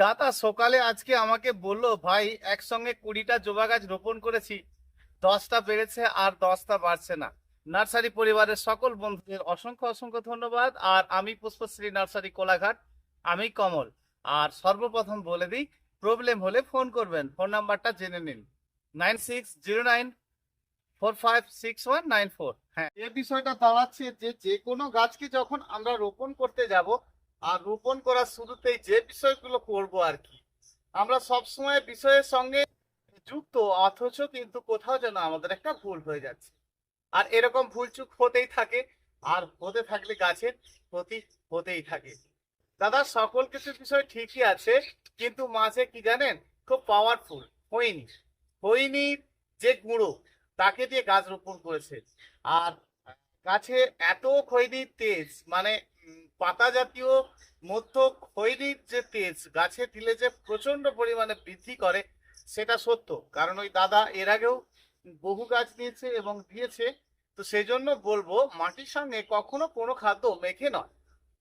দাদা সকালে আজকে আমাকে বলল, ভাই, একসঙ্গে কুড়িটা জবা গাছ রোপণ করেছি। দশটা বেড়েছে আর দশটা বাড়ছে না। নার্সারি পরিবারের সকল বন্ধুদের অসংখ্য অসংখ্য ধন্যবাদ। আর আমি পুষ্পশ্রী নার্সারি কোলাঘাট, আমি কমল। আর সর্বপ্রথম বলে দিই, প্রবলেম হলে ফোন করবেন। ফোন নাম্বারটা জেনে নিন। Nine six zero nine four five six one nine four. হ্যাঁ এই বিষয়টা দাঁড়াচ্ছে যে যে কোনো গাছকে যখন আমরা রোপণ করতে যাব আর রোপণ করার শুরুতেই যে বিষয়গুলো করব আর কি। আমরা সবসময় বিষয়ের সঙ্গে যুক্ত, অথচ কিন্তু কোথাও যেন আমাদের একটা ভুল হয়ে যাচ্ছে। আর এরকম ভুল চুক হতেই থাকে, আর হতে থাকলে গাছের ক্ষতি হতেই থাকে। দাদা, সকল কিছু বিষয় ঠিকই আছে, কিন্তু মাঝে কি জানেন, খুব পাওয়ারফুল হয়নি। হয়নি যে গুঁড়ো, তাকে দিয়ে গাছ রোপণ করেছে। আর গাছে এত খৈনির তেজ মানে পাতা জাতীয় মধ্য খৈনির যে তেজ, গাছে দিলে যে প্রচণ্ড পরিমাণে বৃদ্ধি করে, সেটা সত্য। কারণ ওই দাদা এর আগেও বহু গাছ নিয়েছে এবং দিয়েছে। তো সেই জন্য বলব, মাটির সঙ্গে কখনো কোনো খাদ্য মেখে নয়।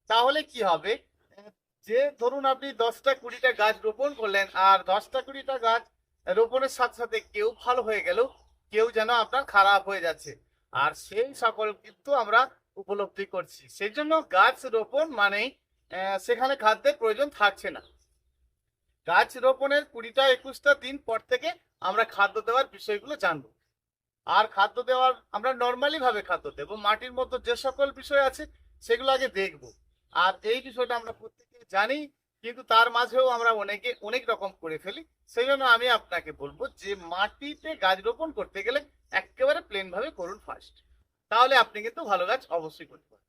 তাহলে কি হবে? যে ধরুন আপনি দশটা কুড়িটা গাছ রোপণ করলেন, আর দশটা কুড়িটা গাছ রোপণের সাথে সাথে কেউ ভালো হয়ে গেল, কেউ যেন আপনার খারাপ হয়ে যাচ্ছে। আর সেই সকল কিন্তু আমরা উপলব্ধি করছি। সেই জন্য গাছ রোপণ মানেই সেখানে খাদ্যের প্রয়োজন থাকছে না। গাছ রোপণের কুড়িটা, একুশটা দিন পর থেকে আমরা খাদ্য দেওয়ার বিষয়গুলো জানব। আর খাদ্য দেওয়ার, আমরা নর্মালি ভাবে খাদ্য দেবো। মাটির মতো যে সকল বিষয় আছে, সেগুলো আগে দেখব। আর এই বিষয়টা আমরা প্রত্যেকে জানি, কিন্তু তার মাঝেও আমরা অনেকে, অনেক রকম করে ফেলি। সেই জন্য আমি আপনাকে বলব যে, মাটিতে গাছ রোপণ করতে গেলে একেবারে প্লেন ভাবে করুন ফার্স্ট তাহলে আপনি কিন্তু ভালো গাছ অবশ্যই করতে পারবেন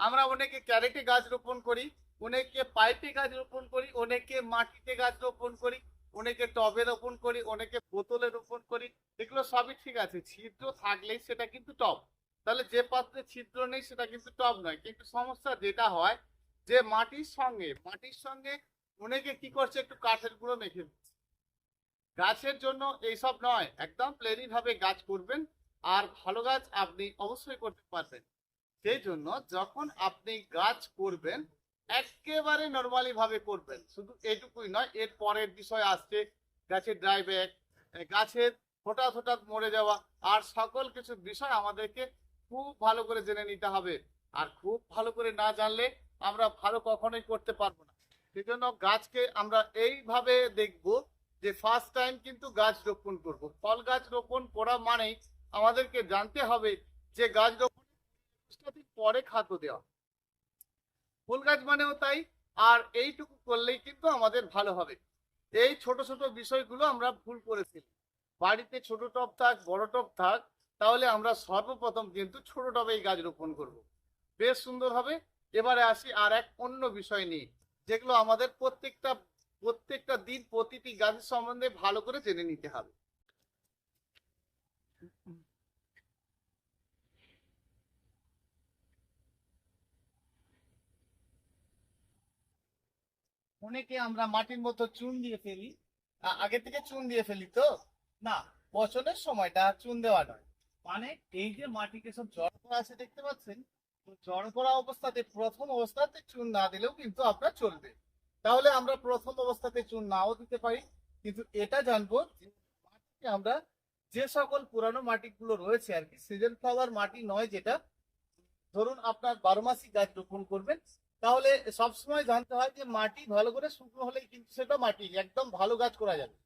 আমরা অনেকে ক্যারেটে গাছ রোপণ করি, অনেকে পাইপে গাছ রোপণ করি, অনেকে মাটিতে গাছ রোপণ করি, অনেকে টবে রোপণ করি, অনেকে বোতলে রোপণ করি, এগুলো সবই ঠিক আছে। ছিদ্র থাকলেই সেটা কিন্তু টব। তাহলে যে পাত্রে ছিদ্র নেই সেটা কিন্তু টব নয়। কিন্তু সমস্যা যেটা হয় যে মাটির সঙ্গে মাটির সঙ্গে অনেকে কি করছে একটু কাঠের গুঁড়ো মেখে দিচ্ছে। গাছের জন্য এইসব নয়, একদম প্লেনই ভাবে গাছ করবেন আর ভালো গাছ আপনি অবশ্যই করতে পারবেন। সেই জন্য যখন আপনি গাছ করবেন একেবারে নর্মালি ভাবে করবেন শুধু এটুকুই নয়, এর পরের বিষয় আসছে গাছের ড্রাই ব্যাগ গাছের হঠাৎ হঠাৎ মরে যাওয়া আর সকল কিছু বিষয় আমাদেরকে খুব ভালো করে জেনে নিতে হবে। আর খুব ভালো করে না জানলে আমরা ভালো কখনোই করতে পারব না। সেজন্য গাছকে আমরা এইভাবে দেখব যে ফার্স্ট টাইম কিন্তু গাছ রোপণ করব। ফল গাছ রোপণ করা মানেই আমাদেরকে জানতে হবে যে গাছ রোপণ পরে খাদ্য দেওয়া। ফুল গাছ মানেও তাই, আর এইটুকু করলেই কিন্তু আমাদের ভালো হবে। এই ছোট ছোট বিষয়গুলো আমরা ভুল করেছি। বাড়িতে ছোট টব থাক, বড় টব থাক, তাহলে আমরা সর্বপ্রথম কিন্তু ছোট টবেই গাছ রোপণ করব। বেশ সুন্দর হবে। এবারে আসি আর এক অন্য বিষয় নিয়ে, যেগুলো আমাদের প্রত্যেকটা প্রত্যেকটা দিন প্রতিটি গাছের সম্বন্ধে ভালো করে জেনে নিতে হবে। অনেকে আমরা মাটির মতো চুন দিয়ে ফেলি। আগে থেকে চুন দিয়ে ফেলি তো? না, পচনের সময়টা চুন দেওয়া নয়। মানে এই যে মাটিকে সব জড় করা আছে, দেখতে পাচ্ছেন? জড় করা অবস্থাতে প্রথম অবস্থাতে চুন না দিলেও কিন্তু আপনার চলবে। তাহলে আমরা প্রথম অবস্থাতে চুন নাও দিতে পারি, কিন্তু এটা জানব আমরা যে সকল পুরানো মাটিগুলো রয়েছে আর কি সিজন ফ্লাওয়ার মাটি নয় যেটা, ধরুন আপনার বারো মাসি গাছ রোপণ করবেন, তাহলে সবসময় জানতে হয় যে মাটি ভালো করে শুকনো হলেই কিন্তু সেটা মাটি, একদম ভালো গাছ করা যাবে।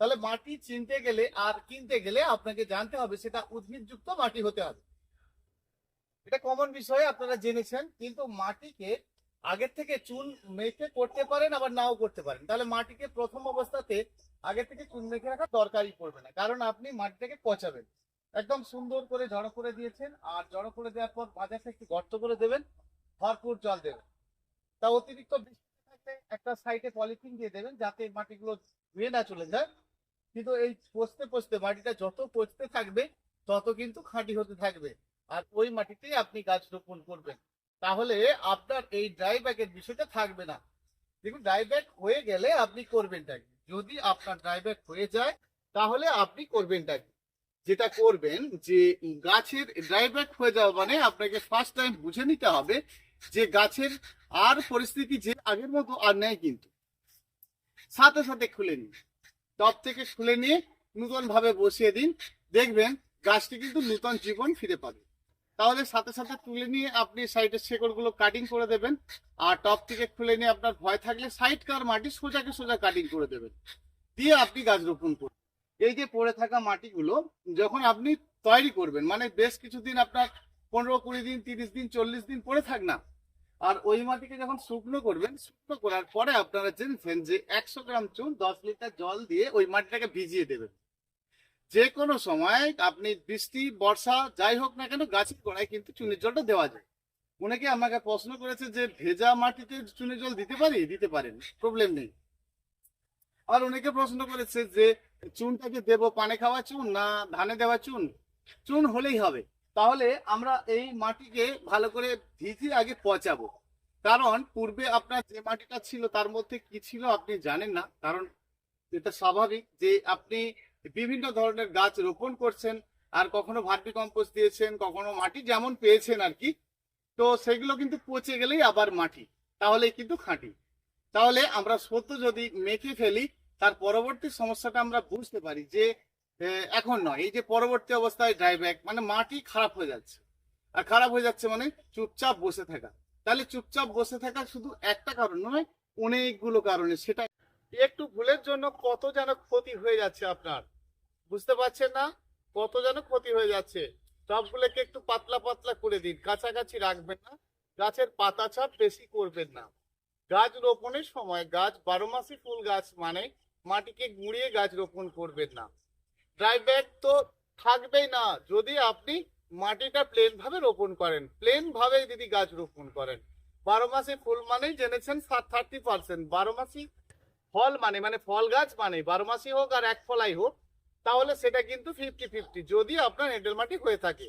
তাহলে মাটি চিনতে গেলে আর কিনতে গেলে আপনাকে জানতে হবে সেটা উদ্ভিদযুক্ত মাটি হতে হবে। এটা কমন বিষয়, আপনারা জেনেছেন, কিন্তু মাটিকে আগের থেকে চুন মেখে করতে পারেন, আবার নাও করতে পারেন। তাহলে মাটিকে প্রথম অবস্থাতে আগে থেকে চুন মেখে রাখা দরকারই পড়বে না। কারণ আপনি মাটিটাকে পচাবেন। একদম সুন্দর করে জড়ো করে দিয়েছেন, আর জড়ো করে দেওয়ার পর মাঝে একটু গর্ত করে দেবেন, ভরপুর জল দেবেন। তা অতিরিক্ত বৃষ্টি একটা সাইডে পলিথিন দিয়ে দেবেন, যাতে মাটিগুলো ধুয়ে না চলে যায়। কিন্তু এই পচতে পচতে মাটিটা যত পচতে থাকবে, তত কিন্তু খাঁটি হতে থাকবে। আর ওই মাটিতেই আপনি গাছ রোপণ করবেন। তাহলে আপনার এই ড্রাই ব্যাগের বিষয়টা থাকবে না। দেখুন ড্রাই ব্যাগ হয়ে গেলে আপনি করবেনটা কি? যদি আপনার ড্রাই ব্যাগ হয়ে যায়, তাহলে আপনি করবেনটা কি? যেটা করবেন যে গাছের ড্রাই ব্যাগ হয়ে যাওয়া মানে আপনাকে ফার্স্ট টাইম বুঝে নিতে হবে যে গাছের আর পরিস্থিতি যে আগের মতো আর নেই কিন্তু। সাথে সাথে খুলে নিন। টপ থেকে খুলে নিয়ে নূতন ভাবে বসিয়ে দিন। দেখবেন গাছটি কিন্তু নূতন জীবন ফিরে পাবে। তাহলে সাথে সাথে তুলে নিয়ে আপনি সাইডের শেকড়গুলো কাটিং করে দেবেন। আর টপ থেকে খুলে নিয়ে আপনার ভয় থাকলে সাইড কার মাটি সোজাকে সোজা কাটিং করে দেবেন। দিয়ে আপনি গাছ রোপণ করুন। এই যে পড়ে থাকা মাটিগুলো, যখন আপনি তৈরি করবেন মানে বেশ কিছুদিন আপনার পনেরো, কুড়ি দিন, তিরিশ দিন, চল্লিশ দিন পরে থাক না। আর ওই মাটিকে যখন শুকনো করবেন, শুকনো করার পরে আপনারা জেনেছেন যে একশো গ্রাম চুন দশ লিটার জল দিয়ে ওই মাটিটাকে ভিজিয়ে দেবেন। যে কোনো সময় আপনি বৃষ্টি, বর্ষা, যাই হোক না কেন, গাছের গোড়ায় কিন্তু চুনের জলটা দেওয়া যায়। অনেকে আমাকে প্রশ্ন করেছে যে ভেজা মাটিতে চুনের জল দিতে পারি? দিতে পারেন প্রবলেম নেই। আর অনেকে প্রশ্ন করেছে যে চুনটাকে দেব পানে খাওয়া চুন না ধানে দেওয়া চুন? চুন হলেই হবে। তাহলে আমরা এই মাটিকে ভালো করে ভিজিয়ে আগে পচাবো। কারণ পূর্বে আপনার যে মাটিটা ছিল তার মধ্যে কি ছিল আপনি জানেন না। কারণ এটা স্বাভাবিক যে আপনি বিভিন্ন ধরনের গাছ রোপণ করছেন আর কখনো ভার্মি কম্পোস্ট দিয়েছেন, কখনো মাটি যেমন পেয়েছেন আর কি। তো সেগুলো কিন্তু পচে গেলেই আবার মাটি তাহলে কিন্তু খাঁটি। তাহলে আমরা সত্য যদি মেখে ফেলি, তার পরবর্তী সমস্যাটা আমরা বুঝতে পারি যে এখন নয়, এই যে পরবর্তী অবস্থায় ড্রাই ব্যাক মানে মাটি খারাপ হয়ে যাচ্ছে। আর খারাপ হয়ে যাচ্ছে মানে চুপচাপ বসে থাকা। তাহলে চুপচাপ বসে থাকা শুধু একটা কারণ নয়, অনেকগুলো কারণে সেটা। একটু ভুলের জন্য কত যেন ক্ষতি হয়ে যাচ্ছে আপনার। বুঝতে পারছেন না? কত যেন ক্ষতি হয়ে যাচ্ছে। টবগুলোকে একটু পাতলা পাতলা করে দিন, কাছাকাছি রাখবেন না। গাছের পাতা চাপ বেশি করবেন না। গাছ রোপণের সময় গাছ বারো মাসি ফুল গাছ মানে মাটিকে গুঁড়িয়ে গাছ রোপণ করবেন না। ড্রাই ব্যাগ তো থাকবেই না, যদি আপনি মাটিটা প্লেন ভাবে রোপণ করেন। প্লেন ভাবে যদি গাছ রোপণ করেন। বারো মাসে ফুল মানেই জেনেছেন সাত থার্টি পার্সেন্ট বারো মাসি ফল মানে মানে ফল গাছ মানে বারো মাসি হোক আর এক ফলাই হোক তাহলে সেটা কিন্তু ফিফটি ফিফটি যদি আপনার এঁটেল মাটি হয়ে থাকে।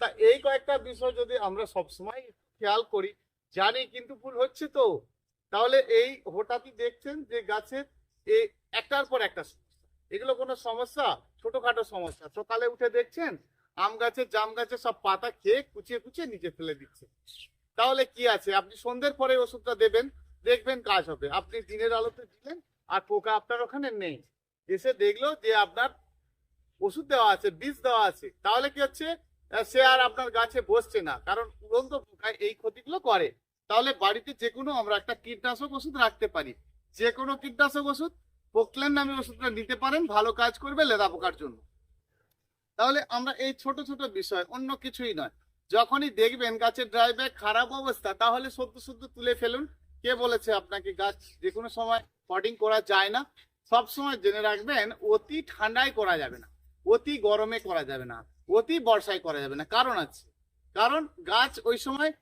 তা এই কয়েকটা বিষয় যদি আমরা সবসময় খেয়াল করি, জানি কিন্তু ভুল হচ্ছে তো। তাহলে এই হঠাৎই দেখছেন যে গাছের এই একটার পর একটা এগুলো কোনো সমস্যা? ছোটখাটো সমস্যা। সকালে উঠে দেখছেন, আম গাছে, জাম গাছে সব পাতা খেয়ে কুচিয়ে কুচিয়ে নিচে ফেলে দিচ্ছে। তাহলে কি আছে? আপনি সন্ধ্যের পরে ওষুধটা দেবেন, দেখবেন কাজ হবে। আপনি দিনের আলোতে দিলেন, আর পোকা আপনার ওখানে নেই। এসে দেখল যে আপনার ওষুধ দেওয়া আছে, বীজ দেওয়া আছে। তাহলে কি হচ্ছে? সে আর আপনার গাছে বসছে না, কারণ উড়ন্ত পোকায় এই ক্ষতিগুলো করে। তাহলে বাড়িতে যে কোনো আমরা একটা কীটনাশক ওষুধ রাখতে পারি। যে কোনো কীটনাশক ওষুধ, পোকলেন নামে ওষুধটা নিতে পারেন, ভালো কাজ করবে লেদা পোকার জন্য। তাহলে আমরা এই ছোট ছোট বিষয়, অন্য কিছুই নয়। যখনই দেখবেন গাছের ড্রাই ব্যাগ খারাপ অবস্থা, তাহলে সদ্য সদ্য তুলে ফেলুন। কে বলেছে আপনাকে গাছ যে কোনো সময় পটিং করা যায় না? সব সময় জেনে রাখবেন, অতি ঠান্ডায় করা যাবে না, অতি গরমে করা যাবে না, অতি বর্ষায় করা যাবে না। কারণ আছে, কারণ গাছ ওই সময়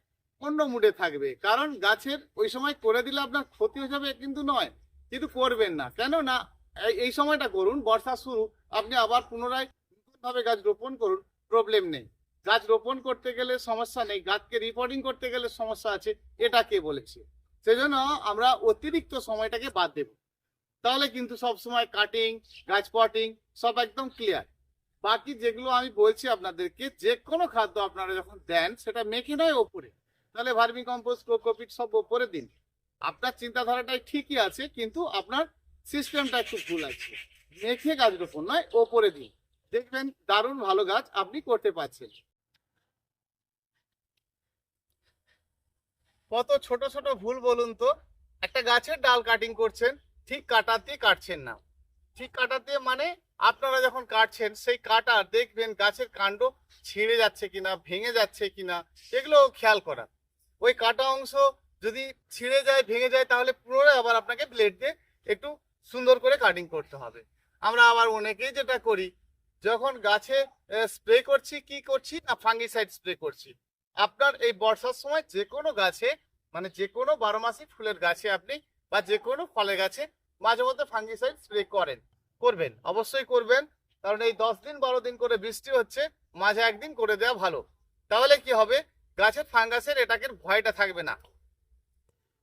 অন্য মুডে থাকবে, কারণ গাছের ওই সময় করে দিলে আপনার ক্ষতি হয়ে যাবে কিন্তু নয়, কিন্তু করবেন না। কেন না এই- সময়টা করুন, বর্ষা শুরু, আপনি আবার পুনরায় ভাবে গাছ রোপণ করুন প্রবলেম নেই। গাছ রোপণ করতে গেলে সমস্যা নেই, গাছকে রিপোর্টিং করতে গেলে সমস্যা আছে, এটা কে বলেছে? সেজন্য আমরা অতিরিক্ত সময়টাকে বাদ দেব। তাহলে কিন্তু সব সময় কাটিং গাছ পটিং সব একদম ক্লিয়ার বাকি যেগুলো আমি বলছি আপনাদেরকে, যে কোনো খাদ্য আপনারা যখন দেন, সেটা মেখে নয় ওপরে। তাহলে ভার্মি কম্পোস্ট, কোকোপিট সব ওপরে দিন। আপনার চিন্তাধারাটাই ঠিকই আছে, কিন্তু আপনার সিস্টেমটা একটু ভুল আছে। মেখে গাছ রোপণ নয়, ওপরে দিন। দেখবেন দারুণ ভালো গাছ আপনি করতে পারছেন। কত ছোট ছোট ভুল বলুন তো। একটা গাছের ডাল কাটিং করছেন ঠিক কাটার দিয়ে কাটছেন না। ঠিক দিয়ে মানে আপনারা যখন কাটছেন, সেই কাটার দেখবেন গাছের কাণ্ড ছিঁড়ে যাচ্ছে কিনা, ভেঙে যাচ্ছে কিনা এগুলো খেয়াল করা ওই কাটা অংশ যদি ছিঁড়ে যায়, ভেঙে যায়, তাহলে পুনরায় আবার আপনাকে ব্লেড দিয়ে একটু সুন্দর করে কাটিং করতে হবে। আমরা আবার অনেকেই যেটা করি, যখন গাছে স্প্রে করছি, কি করছি না ফাঙ্গিসাইড স্প্রে করছি। আপনার এই বর্ষার সময় যে কোনো গাছে মানে যে কোনো বারো মাসি ফুলের গাছে আপনি বা যে কোনো ফলের গাছে মাঝে মধ্যে ফাঙ্গিসাইড স্প্রে করেন। করবেন, অবশ্যই করবেন। কারণ এই দশ দিন, বারো দিন করে বৃষ্টি হচ্ছে, মাঝে একদিন করে দেওয়া ভালো। তাহলে কি হবে? গাছের ফাঙ্গাসের এটাকে ভয়টা থাকবে না।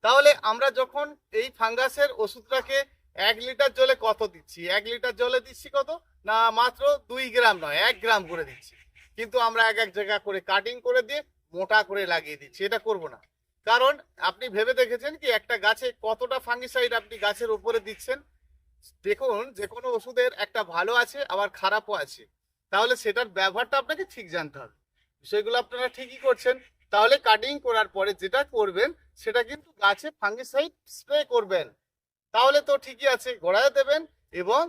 তাহলে আমরা যখন এই ফাঙ্গাসের ওষুধটাকে এক লিটার জলে কত দিচ্ছি? এক লিটার জলে দিচ্ছি কত? না, মাত্র দুই গ্রাম নয়, এক গ্রাম করে দিচ্ছি। কিন্তু আমরা এক এক জায়গা করে কাটিং করে দিয়ে মোটা করে লাগিয়ে দিচ্ছি। এটা করব না। কারণ আপনি ভেবে দেখেছেন কি, একটা গাছে কতটা ফাঙ্গিসাইড আপনি গাছের উপরে দিচ্ছেন? দেখুন যে কোনো ওষুধের একটা ভালো আছে, আবার খারাপও আছে। তাহলে সেটার ব্যবহারটা আপনাকে ঠিক জানতে হবে। বিষয়গুলো আপনারা ঠিকই করছেন। তাহলে কাটিং করার পরে যেটা করবেন, সেটা কিন্তু গাছে ফাঙ্গিসাইড স্প্রে করবেন। তাহলে তো ঠিকই আছে গোড়ায় দেবেন এবং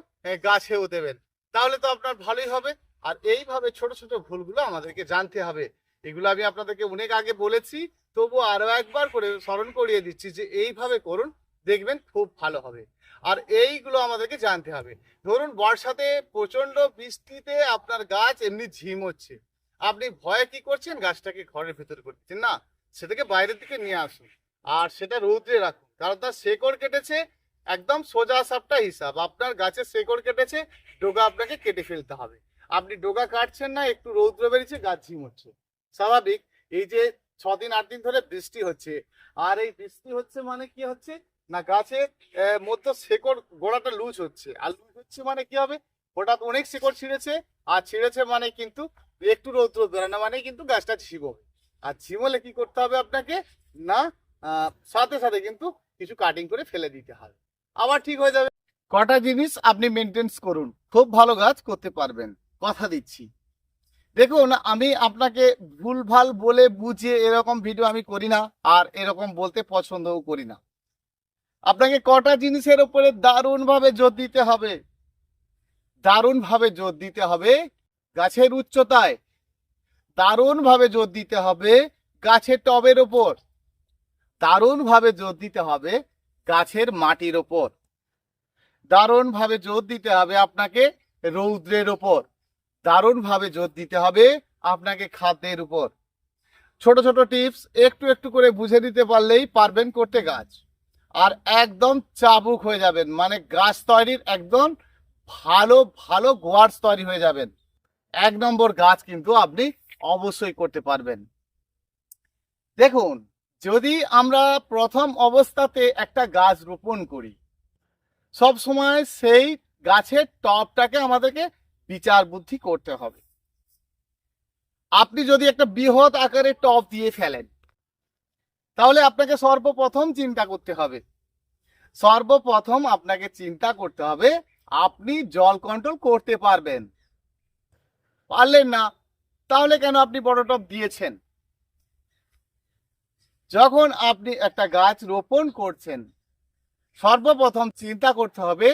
গাছেও দেবেন। তাহলে তো আপনার ভালোই হবে। আর এইভাবে ছোট ছোট ভুলগুলো আমাদেরকে জানতে হবে। এগুলো আমি আপনাদেরকে অনেক আগে বলেছি। তবু আরও একবার করে স্মরণ করিয়ে দিচ্ছি যে এইভাবে করুন, দেখবেন খুব ভালো হবে। আর এইগুলো আমাদেরকে জানতে হবে। ধরুন বর্ষাতে প্রচণ্ড বৃষ্টিতে আপনার গাছ এমনি ঝিম হচ্ছে। আপনি ভয়ে কি করছেন? গাছটাকে ঘরের ভেতরে করছেন না, সেটাকে বাইরের দিকে নিয়ে আসুন। আর সেটা রৌদ্রে রাখুন। কারণ তার শেকড় কেটেছে, একদম সোজা সাপটা হিসাব। আপনার গাছের শেকড় কেটেছে, ডোগা আপনাকে কেটে ফেলতে হবে। আপনি ডোগা কাটছেন না, একটু রৌদ্র বেরিয়েছে, গাছ ঝিম হচ্ছে। স্বাভাবিক, এই যে ছদিন আট দিন ধরে বৃষ্টি হচ্ছে। আর এই বৃষ্টি হচ্ছে মানে কি হচ্ছে? না আহ, মধ্যে শেকড় গোড়াটা লুজ হচ্ছে। আর লুজ হচ্ছে মানে কি হবে? হঠাৎ অনেক শেকড় ছিঁড়েছে আর ছিঁড়েছে মানে কিন্তু একটু রৌদ্র বেরোনো মানে কিন্তু গাছটা ঝিমবে আর ঝিমলে কি করতে হবে আপনাকে? না সাথে সাথে কিন্তু কিছু কাটিং করে ফেলে দিতে হবে। আবার ঠিক হয়ে যাবে। কটা জিনিস আপনি মেনটেন্স করুন। খুব ভালো গাছ করতে পারবেন। কথা দিচ্ছি। দেখুন, আমি আপনাকে ভুলভাল বলে বুঝিয়ে এরকম ভিডিও আমি করি না, আর এরকম বলতে পছন্দও করি না। আপনাকে কটা জিনিসের উপরে দারুণভাবে জোর দিতে হবে? দারুণভাবে জোর দিতে হবে গাছের উচ্চতায়। দারুণভাবে জোর দিতে হবে গাছের টবের ওপর দারুণভাবে জোর দিতে হবে গাছের মাটির ওপর দারুণভাবে জোর দিতে হবে আপনাকে রৌদ্রের ওপর দারুণভাবে জোর দিতে হবে আপনাকে খাদ্যের উপর। ছোট ছোট টিপস, একটু একটু করে বুঝে দিতে পারলেই পারবেন করতে গাছ। আর একদম চাবুক হয়ে যাবেন মানে গাছ তৈরির একদম ভালো ভালো গোয়ার্স তৈরি হয়ে যাবেন। এক নম্বর গাছ কিন্তু আপনি অবশ্যই করতে পারবেন। দেখুন, যদি আমরা প্রথম অবস্থাতে একটা গাছ রোপণ করি সব সময় সেই গাছের টপটাকে আমাদেরকে বিচার বুদ্ধি করতে হবে। আপনি যদি একটা বৃহৎ আকারের টপ দিয়ে ফেলেন, তাহলে আপনাকে সর্বপ্রথম চিন্তা করতে হবে। সর্বপ্রথম আপনাকে চিন্তা করতে হবে, আপনি জল কন্ট্রোল করতে পারবেন। পারলেন না, তাহলে কেন আপনি বড় টপ দিয়েছেন? যখন আপনি একটা গাছ রোপণ করছেন, সর্বপ্রথম চিন্তা করতে হবে,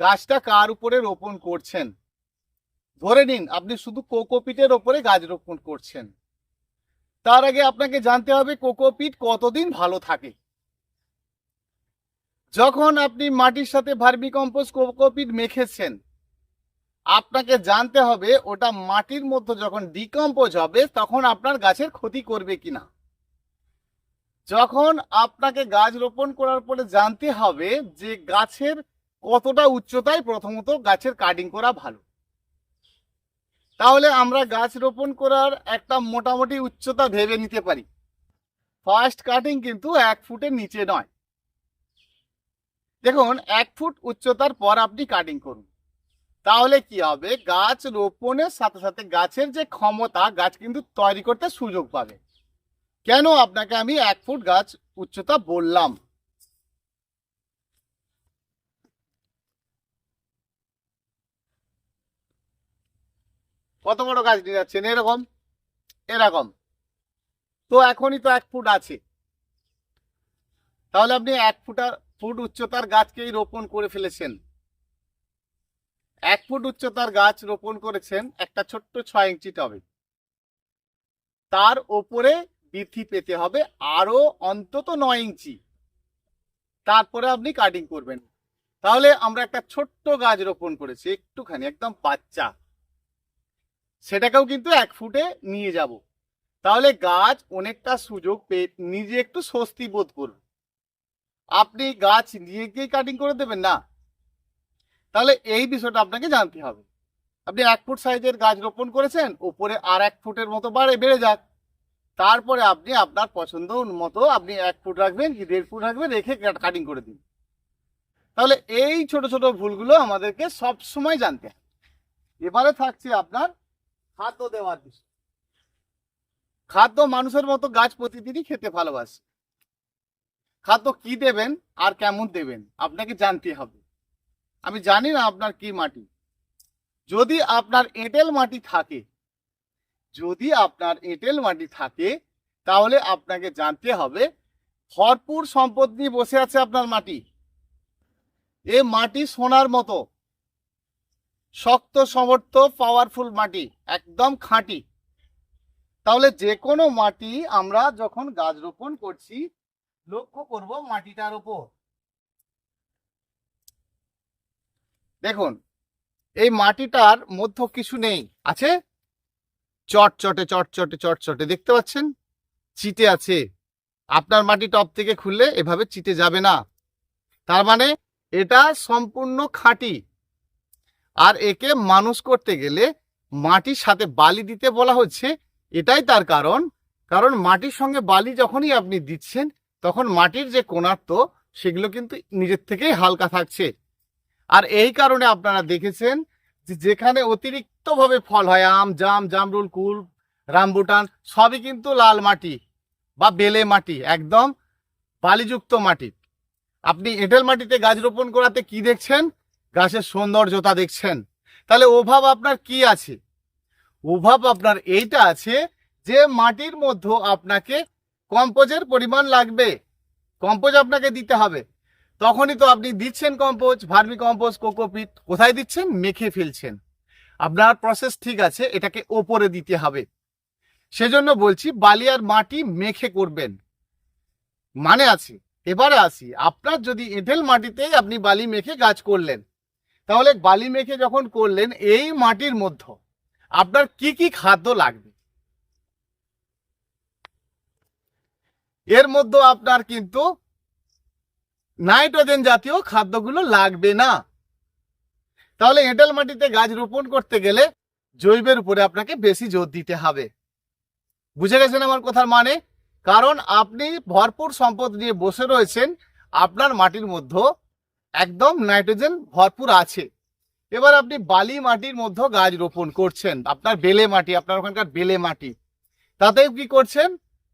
গাছটা কার উপরে রোপণ করছেন? ধরে নিন, আপনি শুধু কোকোপিটের ওপরে গাছ রোপণ করছেন। তার আগে আপনাকে জানতে হবে কোকোপিট কতদিন ভালো থাকে। যখন আপনি মাটির সাথে ভার্মি কম্পোস্ট কোকোপিট মেখেছেন, আপনাকে জানতে হবে ওটা মাটির মধ্যে যখন ডিকম্পোজ হবে, তখন আপনার গাছের ক্ষতি করবে কিনা। যখন আপনাকে গাছ রোপণ করার পরে জানতে হবে যে গাছের কতটা উচ্চতায় প্রথমত গাছের কাটিং করা ভালো। তাহলে আমরা গাছ রোপণ করার একটা মোটামুটি উচ্চতা ভেবে নিতে পারি। ফার্স্ট কাটিং কিন্তু এক ফুটের নিচে নয়। দেখুন, এক ফুট উচ্চতার পর আপনি কাটিং করুন। তাহলে কি হবে? গাছ রোপণের সাথে সাথে গাছের যে ক্ষমতা, গাছ কিন্তু তৈরি করতে সুযোগ পাবে। কেন আপনাকে আমি এক ফুট গাছ উচ্চতা বললাম? কত বড় গাছ নিয়ে যাচ্ছেন? এরকম? এরকম। তো এখনই তো এক ফুট আছে। তাহলে আপনি এক ফুটা ফুট উচ্চতার গাছকেই রোপণ করে ফেলেছেন। এক ফুট উচ্চতার গাছ রোপণ করেছেন একটা ছোট্ট ছয় ইঞ্চি টবে। তার ওপরে বৃদ্ধি পেতে হবে আরও অন্তত নয় ইঞ্চি। তারপরে আপনি কাটিং করবেন। তাহলে আমরা একটা ছোট্ট গাছ রোপণ করেছি, একটুখানি, একদম বাচ্চা। সেটাকেও কিন্তু এক ফুটে নিয়ে যাব। তাহলে গাছ অনেকটা সুযোগ পেয়ে নিজে একটু স্বস্তি বোধ করবে। আপনি গাছ নিয়ে গিয়ে কাটিং করে দেবেন না। তাহলে এই বিষয়টা আপনাকে জানতে হবে। আপনি এক ফুট সাইজের গাছ রোপণ করেছেন উপরে আর এক ফুটের মতো বাড়ে, বেড়ে যাক। তারপরে আপনি আপনার পছন্দ মতো আপনি এক ফুট রাখবেন কি দেড় ফুট রাখবেন, রেখে কাটিং করে দিন। তাহলে এই ছোট ছোট ভুলগুলো আমাদেরকে সব সময় জানতে হবে। এবারে থাকছে আপনার খাদ্য দেওয়ার বিষয়। খাদ্য মানুষের মতো গাছ প্রতিদিনই খেতে ভালোবাসে। খাদ্য কি দেবেন আর কেমন দেবেন, আপনাকে জানতে হবে। আমি জানি না আপনার কি মাটি। যদি আপনার এঁটেল মাটি থাকে, যদি আপনার এঁটেল মাটি থাকে, তাহলে আপনাকে জানতে হবে, ভরপুর সম্পদ নিয়ে বসে আছে আপনার মাটি। এ মাটি সোনার মতো। শক্ত, সমর্থ পাওয়ারফুল মাটি, একদম খাঁটি। তাহলে যে কোনো মাটি আমরা যখন গাছ রোপণ করছি, লক্ষ্য করব মাটিটার উপর। দেখুন, এই মাটিটার মধ্য কিছু নেই, আছে? চটচটে চটচটে চটচটে, দেখতে পাচ্ছেন? চিটে আছে। আপনার মাটি টপ থেকে খুললে এভাবে চিটে যাবে না। তার মানে এটা সম্পূর্ণ খাঁটি। আর একে মানুষ করতে গেলে মাটির সাথে বালি দিতে বলা হচ্ছে। এটাই তার কারণ। কারণ মাটির সঙ্গে বালি যখনই আপনি দিচ্ছেন, তখন মাটির যে কোণার্ত, সেগুলো কিন্তু নিজের থেকেই হালকা থাকছে। আর এই কারণে আপনারা দেখেছেন যে যেখানে অতিরিক্তভাবে ফল হয়, আম, জাম, জামরুল, কুল, রামবুটান, সবই কিন্তু লাল মাটি বা বেলে মাটি, একদম বালিযুক্ত মাটি। আপনি এঁটেল মাটিতে গাছ রোপণ করাতে কি দেখছেন? গাছের সৌন্দর্যতা দেখছেন, তাহলে অভাব আপনার কি আছে? অভাব আপনার এইটা আছে যে মাটির মধ্যে আপনাকে কম্পোজের পরিমাণ লাগবে, কম্পোজ আপনাকে দিতে হবে। তখনই তো আপনি দিচ্ছেন কম্পোজ, ভার্মি কম্পোজ, কোকোপিট, কোথায় দিচ্ছেন? মেখে ফেলছেন। আপনার প্রসেস ঠিক আছে, এটাকে ওপরে দিতে হবে। সেজন্য বলছি, বালি আর মাটি মেখে করবেন। মানে আছে, এবারে আসি, আপনার যদি এঁটেল মাটিতেই আপনি বালি মেখে গাছ করলেন তাহলে বালি মেখে যখন করলেন, এই মাটির মধ্যে আপনার কি কি খাদ্য লাগবে? এর মধ্যে আপনার কিন্তু নাইট্রোজেন জাতীয় খাদ্যগুলো লাগবে না। তাহলে এঁটেল মাটিতে গাছ রোপণ করতে গেলে জৈবের উপরে আপনাকে বেশি জোর দিতে হবে। বুঝে গেছেন আমার কথার মানে? কারণ আপনি ভরপুর সম্পদ নিয়ে বসে রয়েছেন, আপনার মাটির মধ্যে একদম নাইট্রোজেন ভরপুর আছে। এবার আপনি বালি মাটির মধ্যে গাছ রোপণ করছেন, আপনার বেলে মাটি, আপনার ওখানকার বেলে মাটি। তাতেও কি করছেন?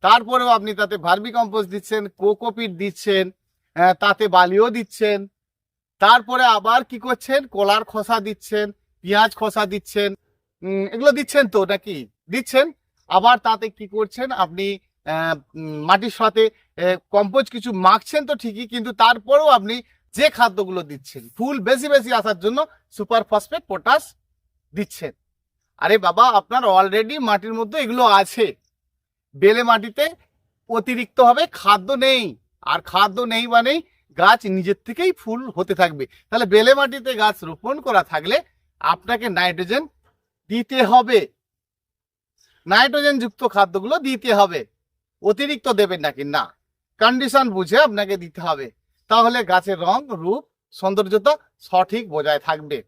তারপরেও আপনি তাতে ভার্মি কম্পোস্ট দিচ্ছেন, কোকোপিট দিচ্ছেন তাতে বালিও দিচ্ছেন। তারপরে আবার কি করছেন? কলার খোসা দিচ্ছেন, পেঁয়াজ খোসা দিচ্ছেন এগুলো দিচ্ছেন তো নাকি? দিচ্ছেন। আবার তাতে কি করছেন? আপনি মাটির সাথে কম্পোজ কিছু মাখছেন তো ঠিকই, কিন্তু তারপরেও আপনি যে খাদ্যগুলো দিচ্ছেন, ফুল বেশি বেশি আসার জন্য সুপার ফসফেট পটাশ দিচ্ছেন। আরে বাবা, আপনার অলরেডি মাটির মধ্যে এগুলো আছে। বেলে মাটিতে অতিরিক্ত হবে, খাদ্য নেই। আর খাদ্য নেই মানেই গাছ নিজের থেকেই ফুল হতে থাকবে। তাহলে বেলে মাটিতে গাছ রোপণ করা থাকলে আপনাকে নাইট্রোজেন দিতে হবে। নাইট্রোজেন যুক্ত খাদ্যগুলো দিতে হবে। অতিরিক্ত দেবেন নাকি? না। কন্ডিশন বুঝে আপনাকে দিতে হবে। তাহলে গাছের রং, রূপ, সৌন্দর্যতা সঠিক বজায় থাকবে।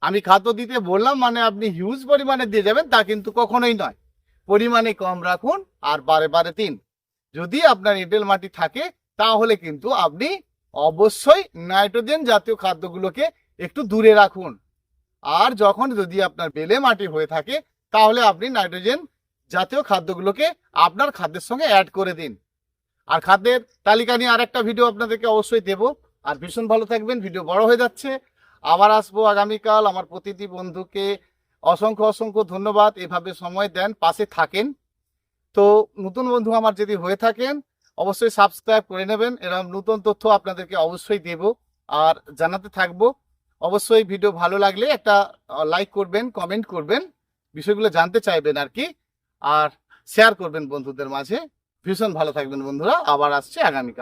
আমি খাদ্য দিতে বললাম মানে আপনি হিউজ পরিমাণে দিয়ে যাবেন, তা কিন্তু কখনোই নয়। পরিমাণে কম রাখুন আর বারে বারে দিন। যদি আপনার এঁটেল মাটি থাকে, তাহলে কিন্তু আপনি অবশ্যই নাইট্রোজেন জাতীয় খাদ্যগুলোকে একটু দূরে রাখুন। আর যখন যদি আপনার বেলে মাটি হয়ে থাকে, তাহলে আপনি নাইট্রোজেন জাতীয় খাদ্যগুলোকে আপনার খাদ্যের সঙ্গে অ্যাড করে দিন। আর খাদ্যের তালিকা নিয়ে আরেকটা ভিডিও আপনাদেরকে অবশ্যই দেব। আর ভীষণ ভালো থাকবেন ভিডিও বড় হয়ে যাচ্ছে। আবার আসব আগামীকাল আমার প্রতিটি বন্ধুকে। অসংখ্য অসংখ্য ধন্যবাদ, এভাবে সময় দেন, পাশে থাকেন। তো নতুন বন্ধু আমার যদি হয়ে থাকেন, অবশ্যই সাবস্ক্রাইব করে নেবেন, এরকম নতুন তথ্য আপনাদেরকে অবশ্যই দেব। আর জানাতে থাকব, অবশ্যই ভিডিও ভালো লাগলে একটা লাইক করবেন কমেন্ট করবেন, বিষয়গুলো জানতে চাইবেন আর কি। আর শেয়ার করবেন বন্ধুদের মাঝে। ভীষণ ভালো থাকবেন বন্ধুরা আবার আসছে আগামীকাল।